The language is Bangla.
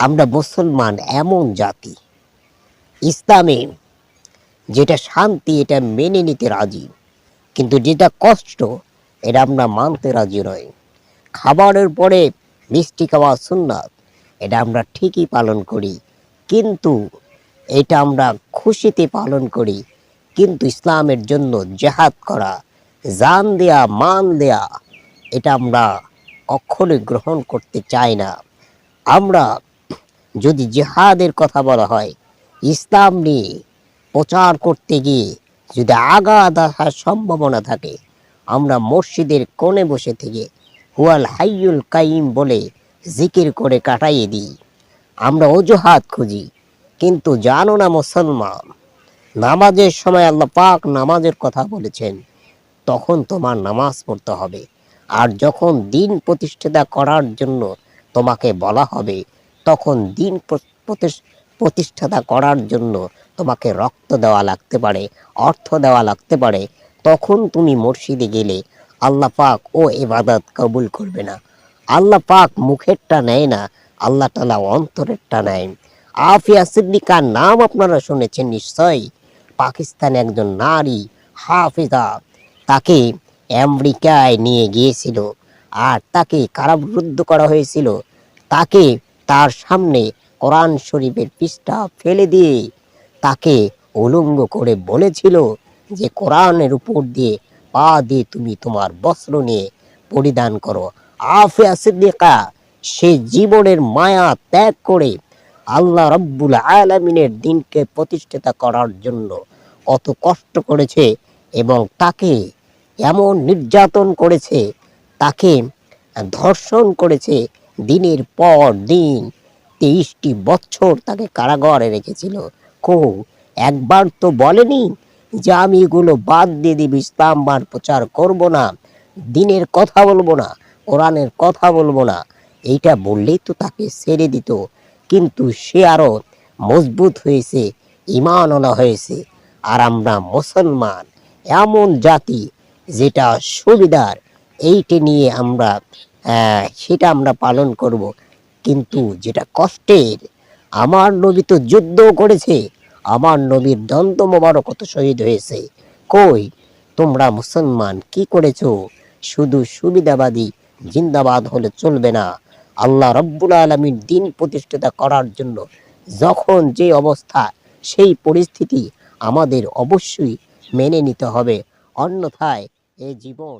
আমরা মুসলমান এমন জাতি। ইসলামে যেটা শান্তি, এটা মেনে নিতে রাজি। কিন্তু যেটা কষ্ট, এটা আমরা মানতে রাজি নই। খাবারের পরে মিষ্টি খাওয়া সুন্নাত, এটা আমরা ঠিকই পালন করি। কিন্তু এটা আমরা খুশিতে পালন করি। কিন্তু ইসলামের জন্য জেহাদ করা, জান দেয়া, মান দেয়া, এটা আমরা কখনোই গ্রহণ করতে চাই না। আমরা যদি জেহাদের কথা বলা হয়, ইসলাম নিয়ে প্রচার করতে গিয়ে যদি আঘাত আসার সম্ভাবনা থাকে, আমরা মসজিদের কোণে বসে থেকে হুয়াল হাইয়ুল কাইম বলে জিকির করে কাটাইয়ে দিই। আমরা অজুহাত খুঁজি, কিন্তু জানো না মুসলমান, নামাজের সময় আল্লাহ পাক নামাজের কথা বলেছেন, তখন তোমার নামাজ পড়তে হবে। আর যখন দিন প্রতিষ্ঠাতা করার জন্য তোমাকে বলা হবে তখন দিন প্র- প্রতিষ্ঠাতা করার জন্য তোমাকে রক্ত দেওয়া লাগতে পারে, অর্থ দেওয়া লাগতে পারে। তখন তুমি মসজিদে গেলে আল্লাহ পাক ও এবাদত কবুল করবে না। আল্লাহ পাক মুখেরটা নেয় না, আল্লাহ তালা অন্তরেরটা নেয়। আফিয়া সিদ্দিকার নাম আপনারা শুনেছেন নিশ্চয়ই। পাকিস্তানে একজন নারী, হাফিজা, তাকে আমেরিকায় নিয়ে গিয়েছিল। আর তাকে কারাবরুদ্ধ করা হয়েছিল। তাকে তার সামনে কোরআন শরীফের পৃষ্ঠা ফেলে দিয়ে তাকে উলঙ্গ করে বলেছিল যে, কোরআনের উপর দিয়ে পা দিয়ে তুমি তোমার বস্ত্র নিয়ে পরিধান করো। আফিয়া সিদ্দিকা, সে জীবনের মায়া ত্যাগ করে আল্লাহ রব্বুল আলমিনের দিনকে প্রতিষ্ঠিত করার জন্য কত কষ্ট করেছে এবং তাকে এমন নির্যাতন করেছে, তাকে ধর্ষণ করেছে দিনের পর দিন তেইশটি বছর তাকে কারাগারে রেখেছিল। কো, একবার তো বলেনি যে আমি এগুলো বাদ দিয়ে দিব ইসলাম বার প্রচার করব না, দিনের কথা বলব না, কোরআনের কথা বলব না। এইটা বললেই তো তাকে ছেড়ে দিত। কিন্তু সে আরও মজবুত হয়েছে ইমানওয়ালা হয়েছে। আর আমরা মুসলমান, এমন জাতি যেটা সুবিধার, এইটি নিয়ে আমরা সেটা আমরা পালন করব। কিন্তু যেটা কষ্টের, আমার নবী তো যুদ্ধ করেছে, আমার নবীর দ্বন্দ্ব মোবারক কত শহীদ হয়েছে। কই, তোমরা মুসলমান কি করেছ? শুধু সুবিধাবাদী জিন্দাবাদ হলে চলবে না। আল্লাহ রব্বুল আলমীর দিন প্রতিষ্ঠিত করার জন্য যখন যে অবস্থা, সেই পরিস্থিতি আমাদের অবশ্যই মেনে নিতে হবে। অন্যথায় এ জীবন